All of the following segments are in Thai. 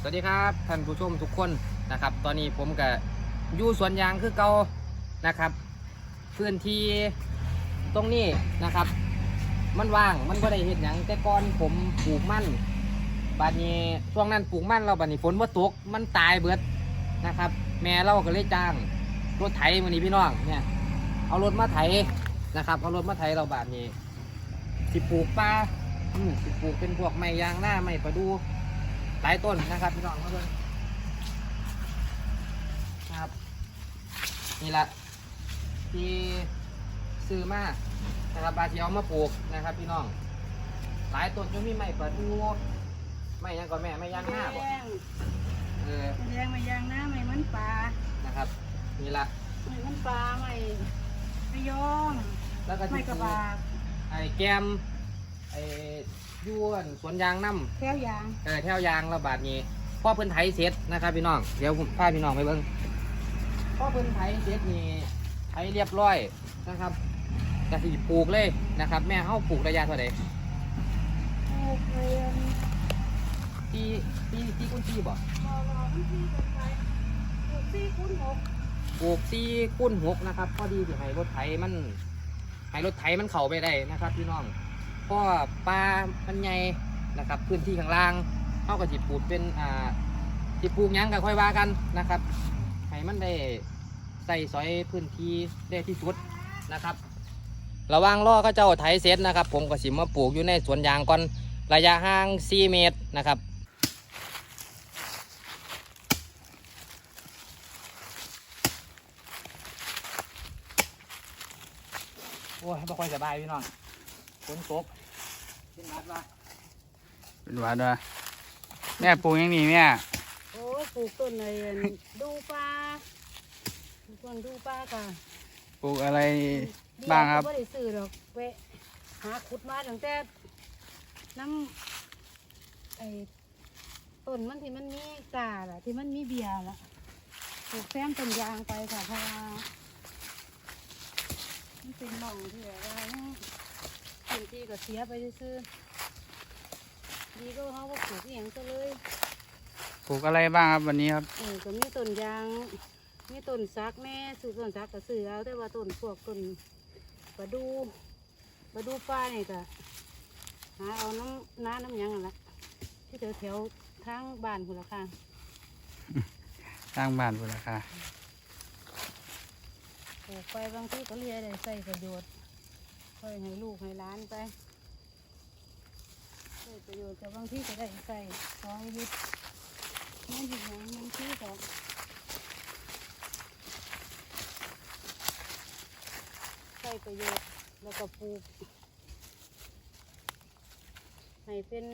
สวัสดีครับท่านผู้ชมทุกคนนะครับ ตอนนี้ผมกับยู่สวนยางคือเก่านะครับพื้นที่ตรงนี้นะครับ มันว่างมันก็ได้เห็นอย่างแต่ก่อนผมปลูกมันบาดนี้ช่วงนั้นปลูกมันเราบาดนี้ฝนว่าตกมันตายเบิดนะครับ แม่เราก็เลยจ้างรถไถมือนี้พี่น้องเนี่ยเอารถมาไถนะครับเอารถมาไถเราบาดนี้สิปลูกปลาอืมสิปลูกเป็นพวกไม้ยางหน้าไม้ประดู หลายต้นนะครับพี่น้องมาเลยนะครับนี่แหละที่ซื้อมานะครับบาเทียวมาปลูกนะครับ พี่น้อง หลายต้นจนมีไม้ประดูไม่ยังก่อนแม่ไม่ยังหน้าบ่แดงเออแดงไม่ยางหน้าไม่มันปลานะครับ นี่ละไม่มันปลาไม่ไม่ยอมแล้วก็ไม่ที่กระบากไอ้แกมไอ้ ยวนสวนยางน้ำแก้วยางเออแถวยางระบาดนี้พ่อเพิ่นไถเสร็จนะครับพี่น้องเดี๋ยวผมพาพี่น้องไปเบิ่งพ่อเพิ่นไถเสร็จนี่ไถเรียบร้อยนะครับกสิปลูกเลยนะครับ แม่เฮาปลูกระยะเท่าไหร่ปลูกเรียนปีปีปีคุณปีบ่รอรอมันที่จะไปปลูกสี่คูณหกปลูกสี่คูณหกนะครับพอดีที่ให้รถไถมันให้รถไถมันเข้าไปได้นะครับ พี่น้อง เพราะว่าปลามันใหญ่นะครับพื้นที่ข้างล่างเฮาก็สิปลูกเป็นอ่าสิปลูกยังก็ค่อยว่ากันนะครับให้มันได้ใส่สอยพื้นที่ได้ที่สุดนะครับ ระว่างรอก็เจ้าไถเสร็จนะครับ ผมก็สิมาปลูกอยู่ในสวนยางก่อนระยะห่าง 4 เมตรนะครับโอ้ยไม่ค่อยสบายพี่น้อง ฝนตกขึ้นนัดว่าเป็นหวานด้วยแม่ปลูกยังนี่แม่โอ้ยปลูกต้นอะไรดูปลาต้นดูปลาค่ะปลูกอะไรบ้างครับไม่ได้ซื้อหรอกเวะหาขุดมาตั้งแต่น้ำไอ้ต้นมันที่มันมีกาล่ะ ที่มันมีเบียร์ล่ะปลูกแซมต้นยางไปค่ะเพราะว่ามันเป็นหม่องที่แบบว่าพื้ นที่ก็เสียไปซื้อๆดีก็เขาก็ปลูกอหย่างก็เลยปลูกอะไรบ้างครับวันนี้ครับเออก็มีต้นยางมีต้นซักแม่ซื้อต้นซักก็ซื้อเอาแต่ว่าต้นพวกต้นประดูประดูป้านี่ก็หาเอาน้ำน้าน้ำหยังนั่นละที่แถวแถวๆทางบ้านคุณละค่ะสร้างบ้านพุ่นราคาปลูกไปบางทีก็เรียได้ใส่ประโยชน์ ค่อยให้ลูกให้ล้านไปใส่ประโยชน์แต่บางที่ก็ได้ใส่ซอยเฮ็ดไม่ห็นหยังบางทีก็ใส่ประโยชน์แล้วก็ปลูกให้เป็น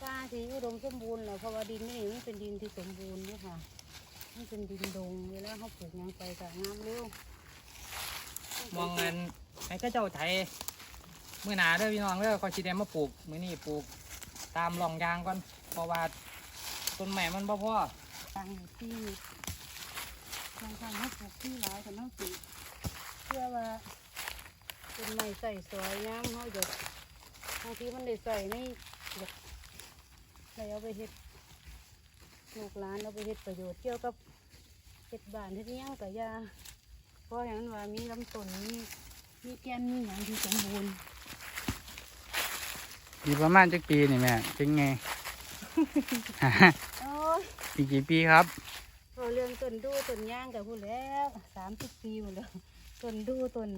ป่าที่อุดมสมบูรณ์แหละเพราะว่าดินนี่มันเป็นดินที่สมบูรณ์เนี่ยค่ะ มันเป็นดินดงเวลาเขาปลูกยังไปก็งามเร็ว มองเงินให้ก็เจ้าไถมือหนาเด้อพี่น้องเด้อคอยชีแดมาปลูกมือนี่ปลูกตามร่องยางก่อนเพราะว่าต้นใหม่มันบ่พอตั้งที่บางครั้งเขาปลูกที่หลายกันเขาปลูกเพื่อว่าเป็นไม้ใส่สวยงามเขาหยดบางทีมันได้ใส่ในหยดใส่เอาไปเฮ็ดลูกหลานเอาไปเฮ็ดประโยชน์เกี่ยวกับเฮ็ดบ้านเฮ็ดอิหยังกับยา เพราะอย่างนั้นว่ามีลำต้นมีมีแกนมีหยังที่สมบูรณ์อีกประมาณจักปีนี่แม่เป็นไง โอ้ยอีกกี่ปีครับพอเรื่องต้นดูต้นย่างกับพูดแล้วสามสิบปีหมดแล้วต้นดูต้น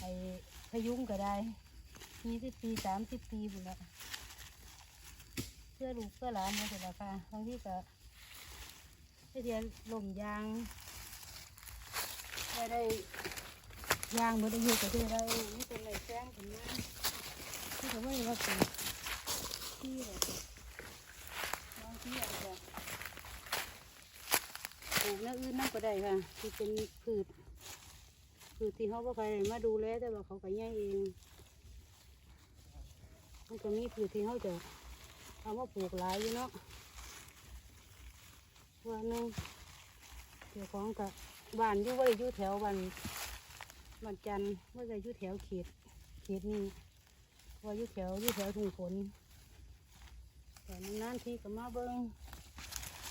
ไอ้พยุงก็ได้ยี่สิบปีสามสิบปีหมดแล้วเพื่อลูกเพื่อหลานมาเสร็จแล้วค่ะบางทีก็ไปเรียนลมยาง ได้ได้ยางหมดอายุก็ได้ได้นี่เป็นไรแซงถึงมาที่เขาไม่ว่าเป็นที่เลยบางที่อาจจะปลูกอย่าอื่นนั่นก็ได้ค่ะที่เป็นพืชพืชที่เขาบ่ใครมาดูแลแต่ว่าเขาก็ย่ายเองมันก็มีพืชที่เขาจะเอามาปลูกหลายอยู่เนาะวันหนึงเดี๋ยวของกับ บ้านอยู่ว่าอยู่แถวบ้านบ้านจันทร์ว่าจะอยู่แถวเขตเขตนี้ว่าอยู่แถวอยู่แถวทุ่งฝนแต่นานๆทีก็มาเบิ่ง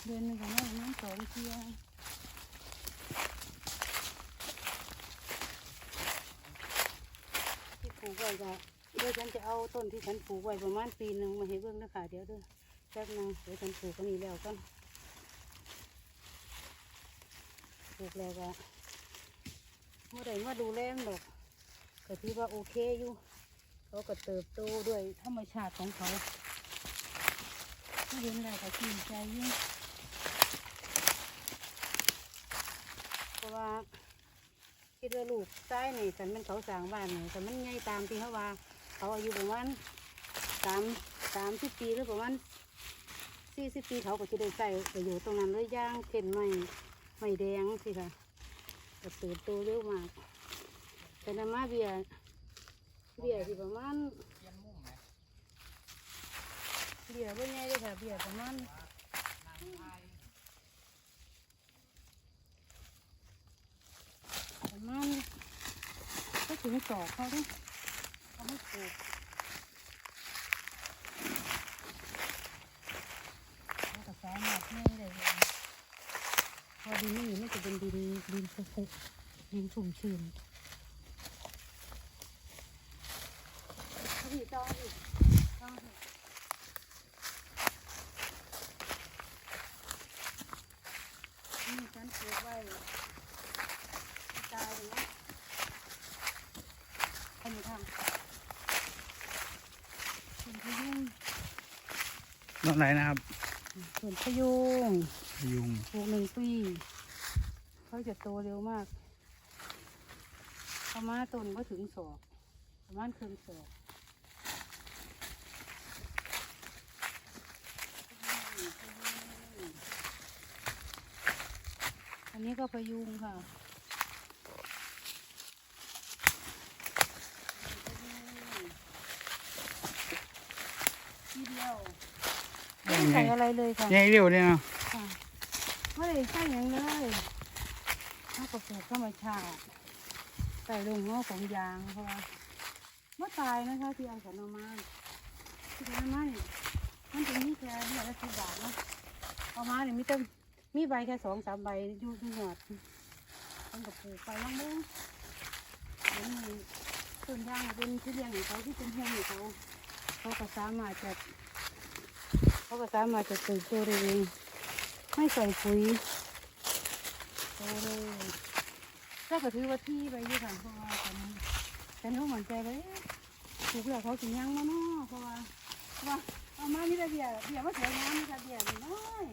เดือนหนึงก็มาประมาณสองเที่ยที่ปลูกไว้ก็เดี๋ยวฉันจะเอาต้นที่ฉันปลูกไว้ประมาณปีหนึ่งมาให้เบิ่งนะคะเดี๋ยวเด้อแป๊บนึงเดี๋ยวฉันปลูกอันนี้แล้วกันป ลูกแล้วก็เมื่อใดมาดูแลมันดอกก็ถือว่าโอเคอยู่เขาก็เติบโตด้วยธรรมชาติของเขาไม่เห็นอะไรก็ชื่นใจยิ่งเพราะว่าคิดว่าลูกใต้นี่กันมันเขาสร้างบ้านนี่แต่มันใหญ่ตามที่เขาว่า เขาอายุประมาณสามสามสิบปีหรือประมาณสี่สิบปีเขาก็จะได้ใส่ประโยชน์ตรงนั้นเลยย่างเข็นไม้ ไม้แดงสิค่ะก็เติบโตเร็วมาก แต่นามาเบียเบียที่ประมาณเปลี่ยนมุมไหมเบียบ่ใหญ่เลยค่ะเบียประมาณประมาณก็ถึงสองเขาดิเขาไม่ปลูกเขาก็สามารถไม่เลย พอดินนี่มันจะเป็นดินดินฟุกๆดินชุ่มชื้นอีกต่ออีกต่ออีกนี่ฉันปลูกไว้ตายอยู่นะอันนี้ทำส่วนพยุงต้นไหนนะครับส่วนพยุง ยุงปลูกหนึ่งปีเขาจะโตเร็วมากประมาณต้นก็ถึงศอกประมาณครึ่งศอกอันนี้ก็พยุงค่ะทีเดียวไม่ได้ใส่อะไรเลยค่ะ ใหญ่เร็วเลยเนาะค่ะ ไม่ได้ใส่หยังเลยถ้าก็ปลูกธรรมชาติใส่ลงหัวของยางเพราะว่าเมื่อตายนะคะที่เอาฉันเอามาที่เอามาเนี่ยมันจะมีแค่เนี่ยละสิบบาทนะเอามาเนี่ยมีแต่มีใบแค่สองสามใบอยู่ที่หยอดมันก็ปลูกไปลองเบ้งเดี๋ยวนี้ต้นยางเป็นที่เลี้ยงของเขาที่เป็นแห้งของเขาเขาก็สามารถจะเขาก็สามารถจะเติบโตได้เอง ไม่ใส่ปุ๋ยโตเลยถ้าก็ถือว่าที่ไปยี่ค่ะเพราะว่าฉันฉันเขาหมั่นใจเลยถูกแล้วเขาสิยังมาเนาะเพราะว่าว่าเอามานี่ละเบียร์เบียร์มาเสวยงามนี่ละเบียร์นี่น้อย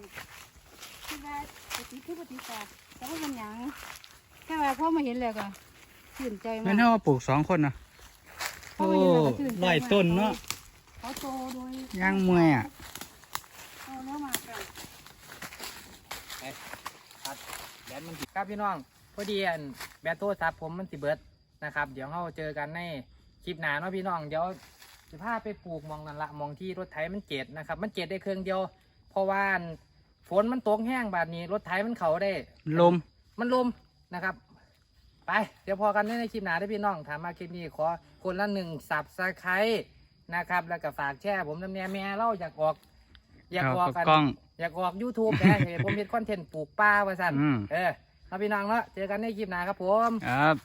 ที่ว่าปฏิคือปฏิกาแต่ว่ามันหยังแค่ว่าพ่อมาเห็นแล้วก็ชื่นใจมาก แม่นเท่าว่าปลูกสองคนนะพ่อมาเห็นแล้วก็ชื่นใจร้อยต้นเนาะเขาโตโดยย่างเมื่อยอะโตเนื้อมากเล ยแบตมันสิครับพี่น้องพอดีอันแบตโทรศัพท์ผมมันสิเบิดนะครับ เดี๋ยวเราเจอกันในคลิปหน้าเนาะพี่น้องเดี๋ยวจะพาไปปลูกหมองนั่นละหมองที่รถไถมันเจ็ดนะครับ มันเจ็ดได้เครื่องเดียว เพราะว่าอันฝนมันตกแห้งแบบนี้ รถไถมันเขาได้ ลมมันลมนะครับ ไป เดี๋ยวพอกันในคลิปหน้าได้อพี่น้องถามมาคลิปนี้ขอคนละหนึ่งสับสไครนะครับ แล้วก็ฝากแชร์ผมน้ำแน่แม่เล่าอยากออก อยากเอาออกกับกันกล้ องอยากออก YouTube นะเห็นผมเห็นคอนเทนต์ปลูกป่าว่าสั่นอืม เออเอาพี่น้องเนาะเจอกันในคลิปหน้าครับผม ครับ